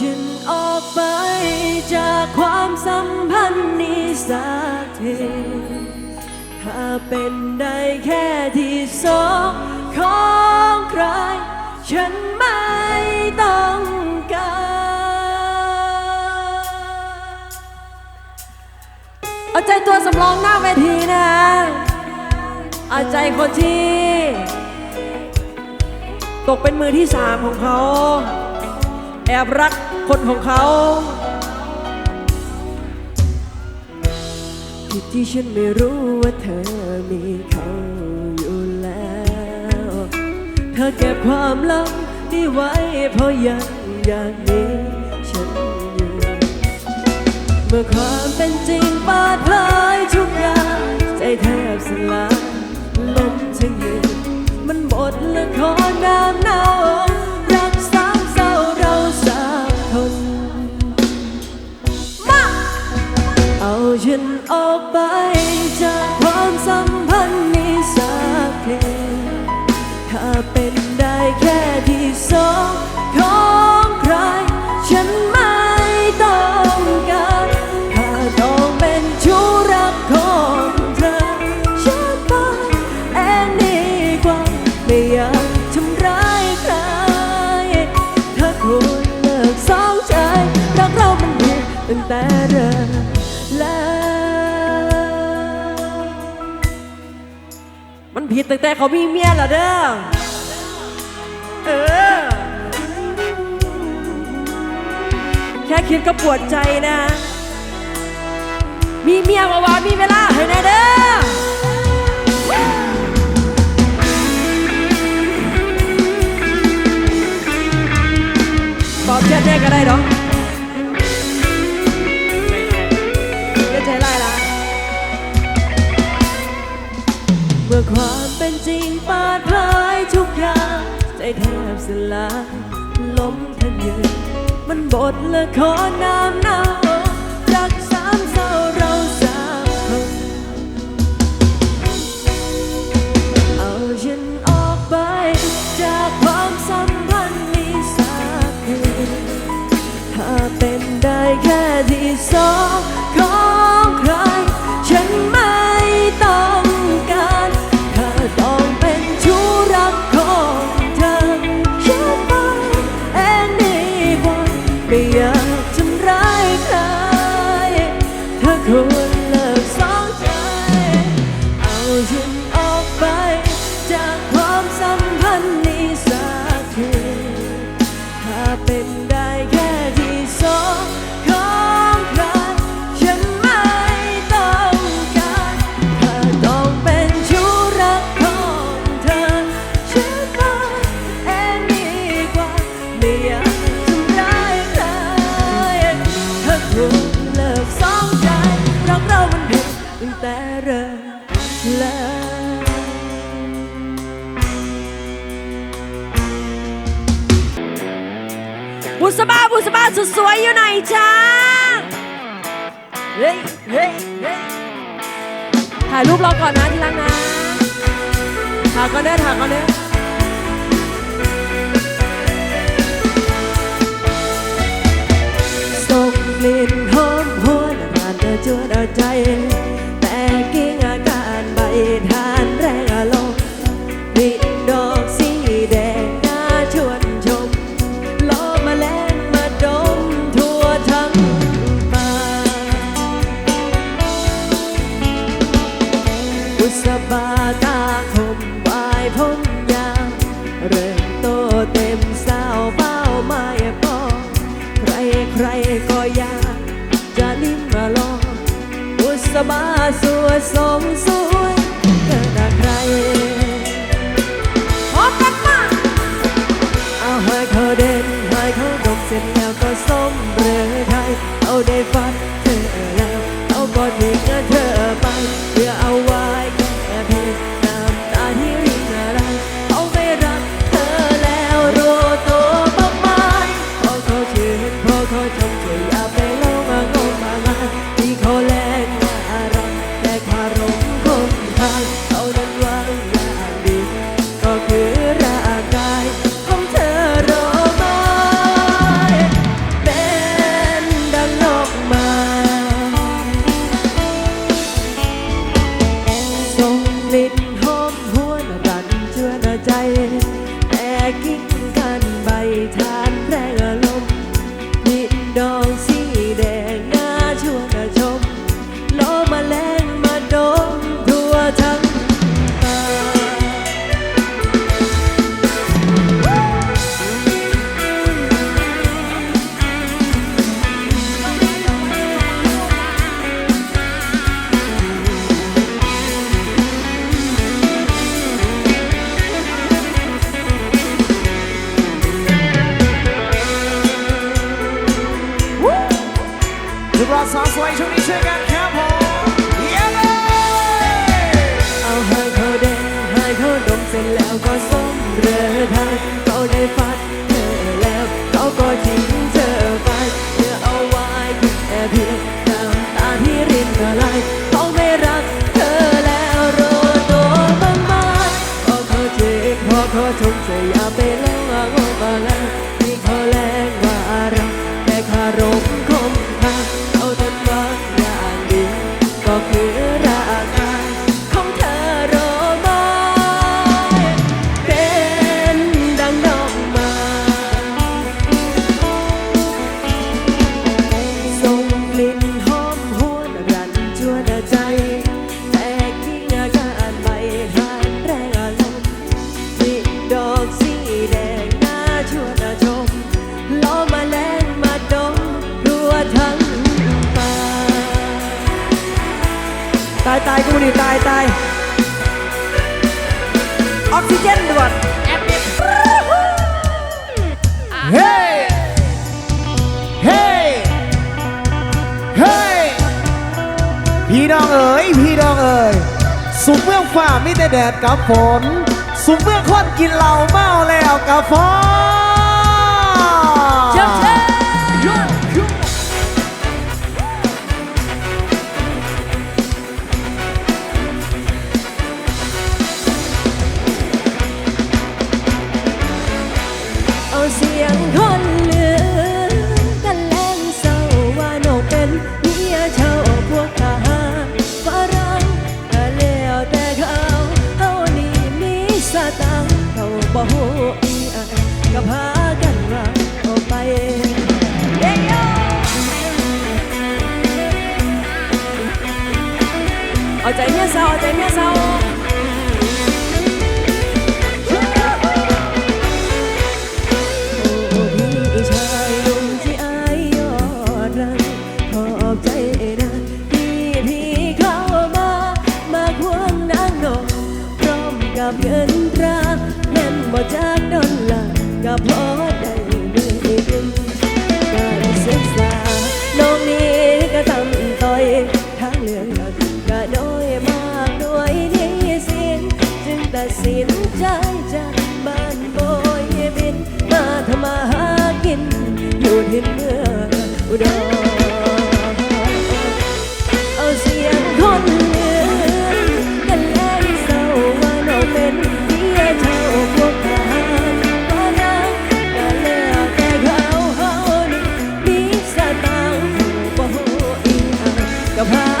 ฉันออกไปจากความสัมพันธ์นี้สักทีถ้าเป็นได้แค่ที่สองของใคร ฉันไม่ต้องการเอาใจตัวสำรองหน้าเวทีนะเอาใจคนที่ ตกเป็นมือที่สามของเขา แอบรักคนของเขาผิดที่ฉันไม่รู้ว่าเธอมีเขาอยู่แล้ว เธอเก็บความลับนี้ไว้เพราะยังอยากมีฉันอยู่ เมื่อความเป็นจริงเปิดเผยทุกอย่างใจแทบสลายล้มทั้งยืนมันหมดละครน้ำเน่า ผิดตั้งแต่เขามีเมียแล้วเด้อเออ แค่คิดก็ปวดใจนะ มีเมียว่าว่ามีเวลาให้แน่เด้อตอบแค่แน่ก็ได้เนาะก็ใจไล่ละ เมื่อความเป็นจริงปิดเผยทุกอย่าง ใจแทบสลายล้มทั้งยืนมันบทละครน้ำเน่ารักสามเศร้าเราสามคนเอาฉันออกไป จากความสัมพันธ์นี้สักทีถ้าเป็นได้แค่ที่สอง แต่เริ่มแล้ว บุษบาบุษบาสุดสวยอยู่ไหนจ้าเฮ้ยเฮ้ยเฮ้ยถ่ายรูปเรอก่อนนะที่รักนะถ่ายก่อนเด้อถ่ายก่อนเด้อส่งกลิ่นหอมหวนผ่านเธอจวนเอาใจ ม kau kosong ฝนสุมเมื่อคนกินเหล้าเมาแล้วกะฟ้อ mesa, hoy de mesa. your pearl.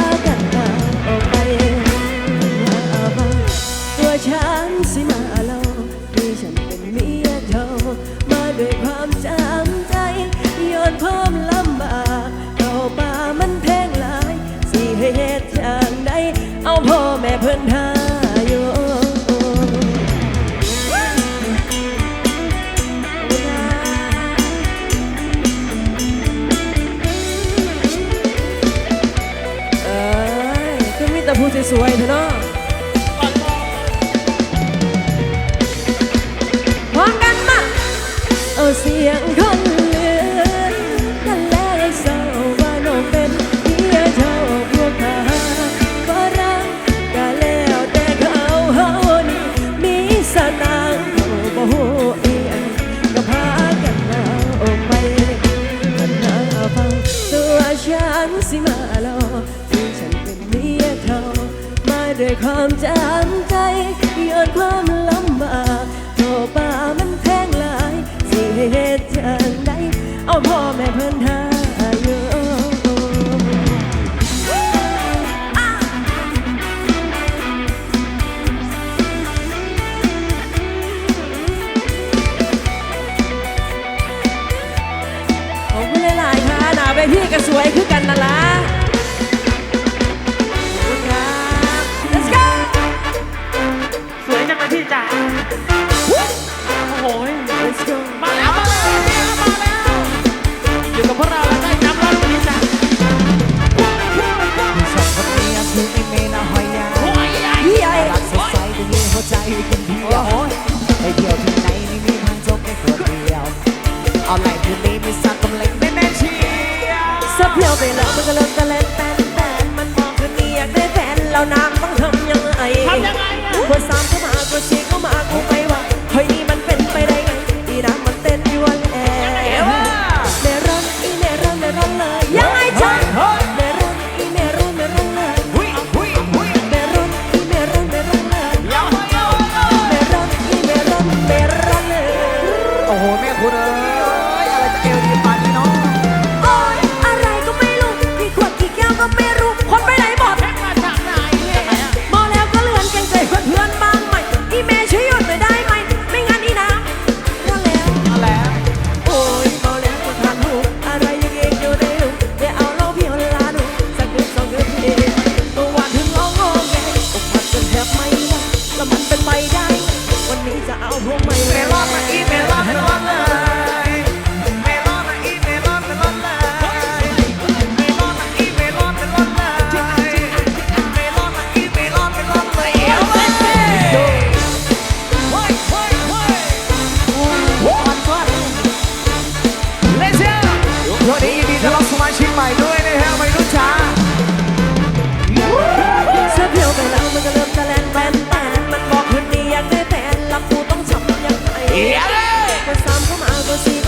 เดี๋ยเลยก็สามเข้ามาเอาก็สี่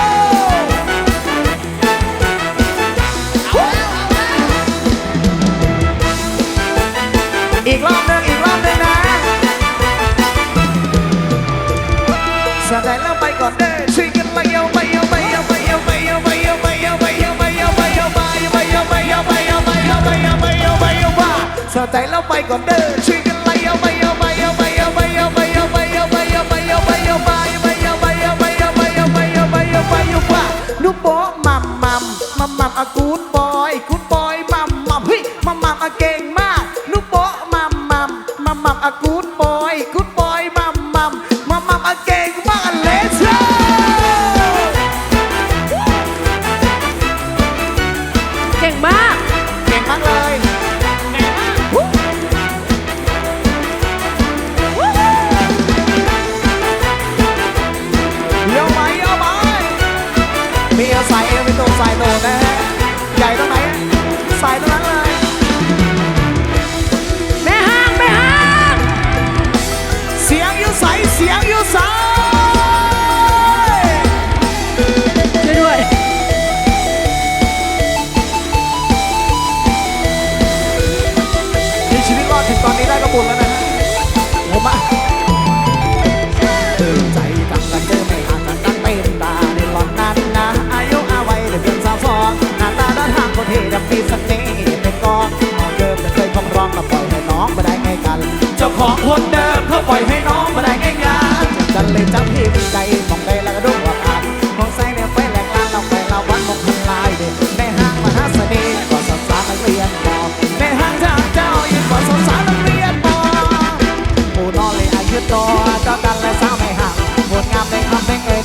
เข้าใจแล้วไปก่อนเด้อชิ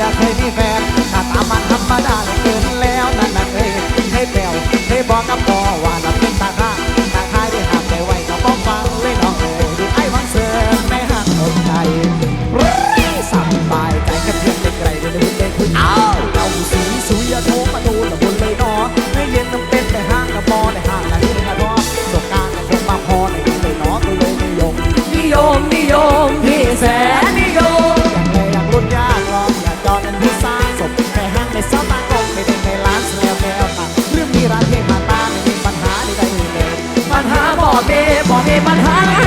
ด้กเคยมีแฟน มัญหา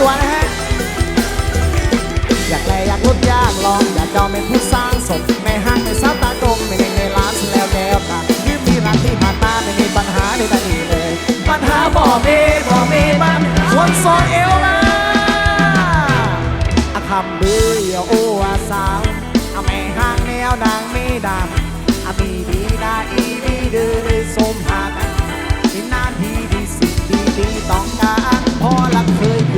ตัวนะฮะ อยากได้อยากลดอยากลองอยากเจ้าไม่นผู้สร้างสมในห้างไม่ซาตากลมไในในร้านแล้วแนวค่ะยืมมีร้านที่ผ่านมาไม่มีปัญหาในตอนนี้เลย ปัญหาบ่มีบ่มีมันคนโซเอลนะ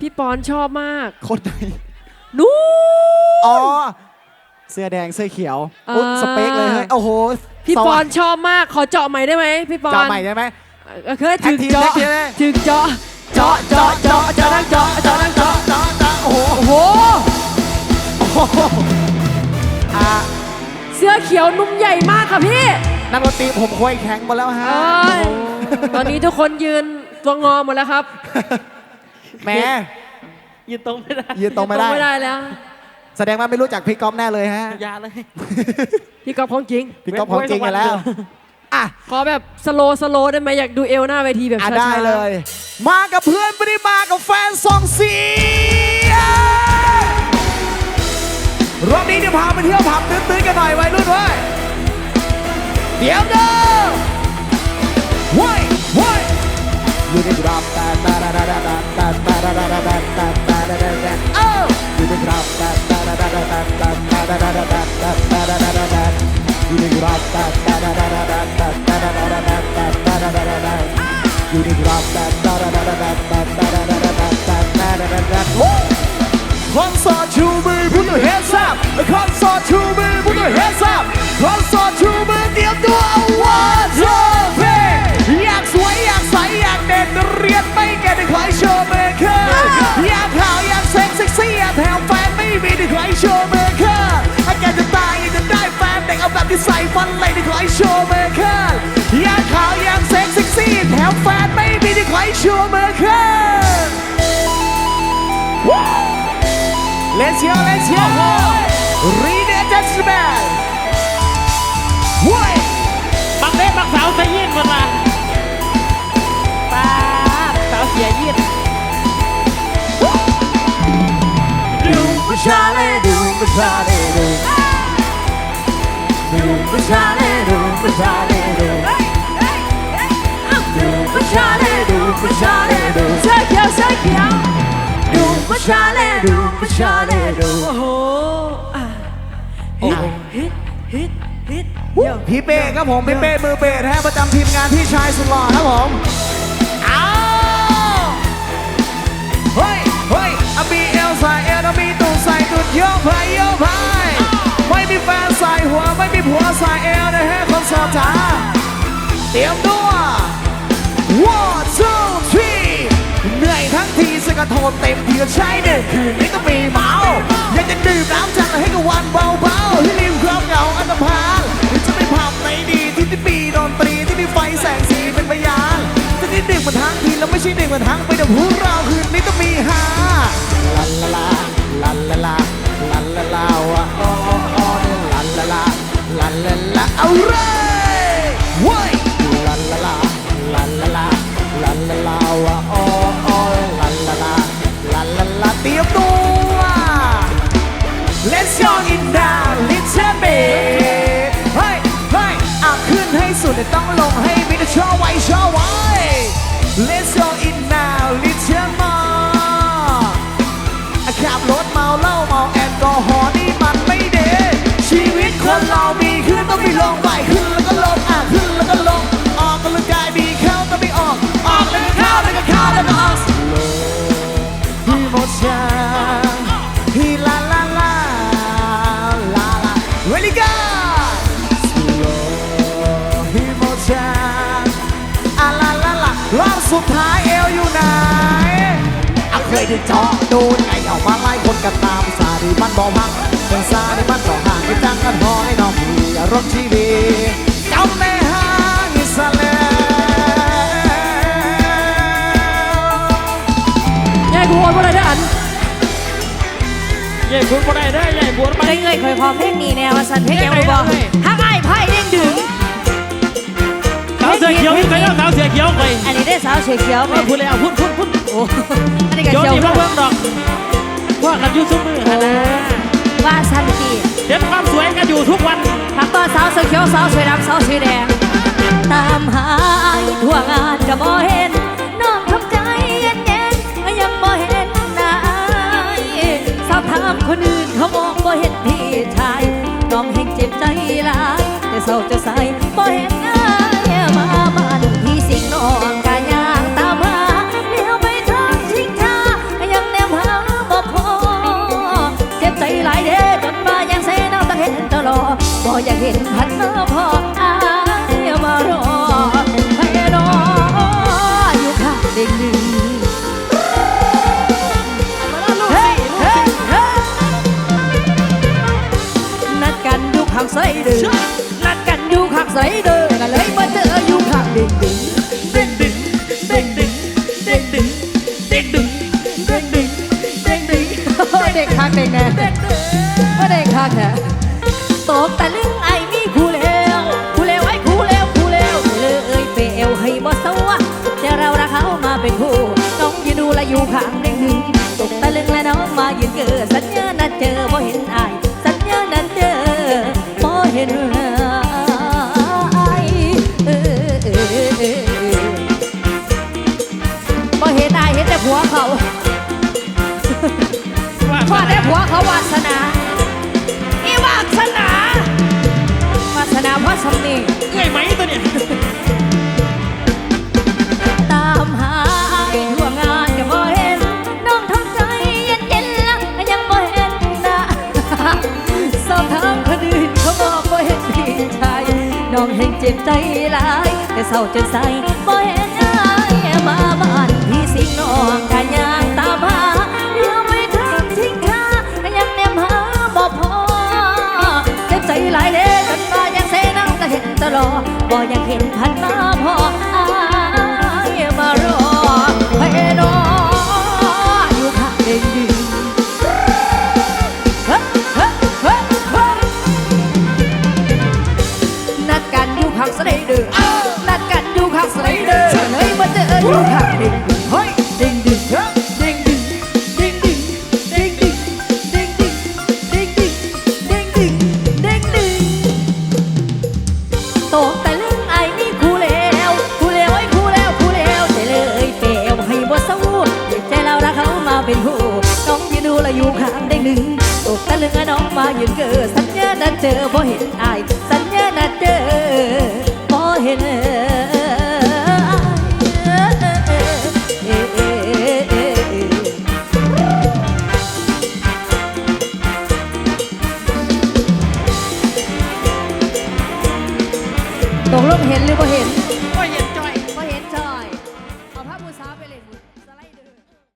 พี่ปอนชอบมาก คนไหนนู้อ๋อ เสื้อแดงเสื้อเขียวอ่าอุ๊ยสเปคเลยเฮ้ยโอ้โหพี่สปว่องนชอบมาก ขอเจาะใหม่ได้ไหมพี่ปอนจำใหม่ได้ไหม เออเคยแท็ถึกงทีมเจาะแท็กทีมเลยถึงเจาะเจาะเจาะเจาะเจาะนั่งเจาะเจาะนั่งเจาะเจาะเจาะโอ้โหโอ้โหโอ้โหอ่าเสื้อเขียวนุ่มใหญ่มากค่ะพี่ นักดนตรีผมควยแข็งหมดแล้วฮะเอ้ย ตอนนี้ทุกคนยืนตัวงอหมดแล้วครับ แม่ยืนตรงไม่ได้ยืนตรงไม่ได้แล้ว แสดงว่าไม่รู้จักพี่ก๊อฟแน่เลยฮะยาเลย พี่ก๊อฟของจริง พี่ก๊อฟของจริงแล้ว อะ ขอแบบสโลสโลได้ไหมอยากดูเอวหน้าเวทีแบบอะช้าได้เลย มากับเพื่อนไม่ได้มากับแฟนสองเสียรอบนี้เดี๋ยวพาไปเที่ยวผับตื้นๆกันหน่อยไว้ยรุ่นเว้ยเดี๋ยวเด้อไว้ไว้ยอยู่ใกราบต่ ตาดาดาดาดาดาดาดาดาดาดาดาดาดาดาดาคอนเสิร์ตชูมือพูดตัวเฮซับคอนเสิร์ตชูมือพูดตัวเฮซับคอนเสิร์ตชู ชว์เมเกอร์อาการจะตายยากจะได้แฟนเด็กเอาแบบที่ใส่ฟันเลยได้ใครโชว์เมเกอร์อยากขาวยากเซ็กซี่แถมแฟนไม่มีได้ใครโชว์เมเกอร์ Let's go, let's go. Read it, gentlemen. เว้ยบักเด้บักสาวเสีย ดูประชาเลดูประชาเลดูดูประชาเลดูประชาเลดูดูประชาเลดูประชาเลดูเสื้อเขียวเสื้อเขียวดูประชาเลดูประชาเลดูโอ้โหอะโอ้โหฮิตฮิตฮิตพี่เป้ครับผมพี่เป้มือเป้นะฮะประจำทีมงานพี่ชายสุดหล่อครับผม มีเอลใส่เอลอะมีตูดใส่ตูดโยกไปโยกไปไม่มีแฟนใส่หัวไม่มีผัวใส่เอลนะฮะคนโสดจ๋าเตรียมตัว one two three เหนื่อยทั้งทีสกะโทนเต็มที่ก็ใช้เด็กคืนนี้ต้องมีเมาอยากจะดื่มน้ำจัดให้กับวันเบาๆที่ริมความเหงาอันธพาลจะไปผับไหนดีที่ที่มีดนตรีที่มีไฟแสงสีเป็นพยานจะได้ดื่มมาทั้งทีแล้วไม่ใช่ดื่มมาทั้งไปแต่พวกเราคืนนี้ต้องมีฮา ลาลาลาลาลาลาลาลาลาวะโอ้โอ้ลาลาลาลาลาลาเอาเร่วยลาลาลาลาลาลาลาลาลาวะโอ้โอ้ลาลาลาลาลาลาเตรียมตัว Let's go in the little bit เฮ้ยเฮ้ยอะขึ้นให้สุดแต่ต้องลงให้มิดชอไว้ชอไว้ Let's go in ต้องไม่ลงไปขึ้นแล้วก็ลงอะขึ้นแล้วก็ลงออกกำลังกายมีเข้าต้องไม่ออกออกแล้วก็เข้าแล้วก็เข้าแล้วก็ออก slow emotion ฮีลาลาลาลาลา really good slow emotion อะลาลาลารอบสุดท้ายเอวอยู่ไหนอะเคยได้เจาะดูไอ้เอามาไล่คนกันตามสาดีมันบอกพังเป็นสาดีมันบอกห่างกันจังกันพอให้น้อง รมณ์ชีวีจำในห้างอิสราเอลยายกูโอนมาเลยเด้ออันใหญ่บุญบ่ได้เด้อใหญ่บุญมาได้เงยคอยคอเพลงนี้แนวว่าสันเพลงยังบ่บอกฮักไอ้ไพ่เด้งดึงสาวเสือเขียวอยู่ไกลแล้วสาวเสือเขียวไกลอันนี้ได้สาวเฉียวเขียวไหมเออพูดแล้วพูดพูดพูดโอ้อันนี้ก็เดี๋ยวเขียวนี่มาเบิ่งดอกว่ากันอยู่ซุมือหั่นนะาวสาวสวยดำสาวสีแดง ตามหาไอ้ทั่วงานก็บ่เห็นน้องทำใจเย็นเย็นยังบ่เห็นนายสาวถามคนอื่นเขามองบ่เห็นพี่ชายน้องเห็นเจ็บใจหลายแต่เศร้าจะใส่บ่เห็นง่ายมาบ้านพี่สิงน้อง อยากเห็นพันหน้าพ่ออายมารอให้รออยู่ข้างเด็กหนึ่งนัดกันอยู่ข้างไซเดอร์นัดกันอยู่ข้างไซเดอร์ก็เลยมาเจออยู่ข้างเด็กหนึ่งเด้งดึงเด้งดึงเด้งดึงเด้งดึงเด้งดึงเด้งดึงเด็กข้างเด็กแน่ว่าเด็กข้างแท้ตก ตามหาไอ้ทั่วงงานก็บ่เห็น น้องทำใจเย็นเย็นละยังบ่เห็นนะสอบถามคนอื่นเขาบอกบ่เห็นพี่ชายน้องเห็นเจ็บใจหลายแต่เศร้าจนใสบ่เห็นอายมาบ้านพี่สิงน้องกายางตามหาเลี้ยวไปทางทิ้งค่ายังแนมหาบ่พอเจ็บใจหลายเด้จนมายังเซน้ำก็เห็นตลอด บ่อยากเห็นพันมาพออายมารอให้รออยู่ข้างเด็กดีนัดกันอยู่ข้างสไลเดอร์นัดกันอยู่ข้างสไลเดอร์เลยมาเจออยู่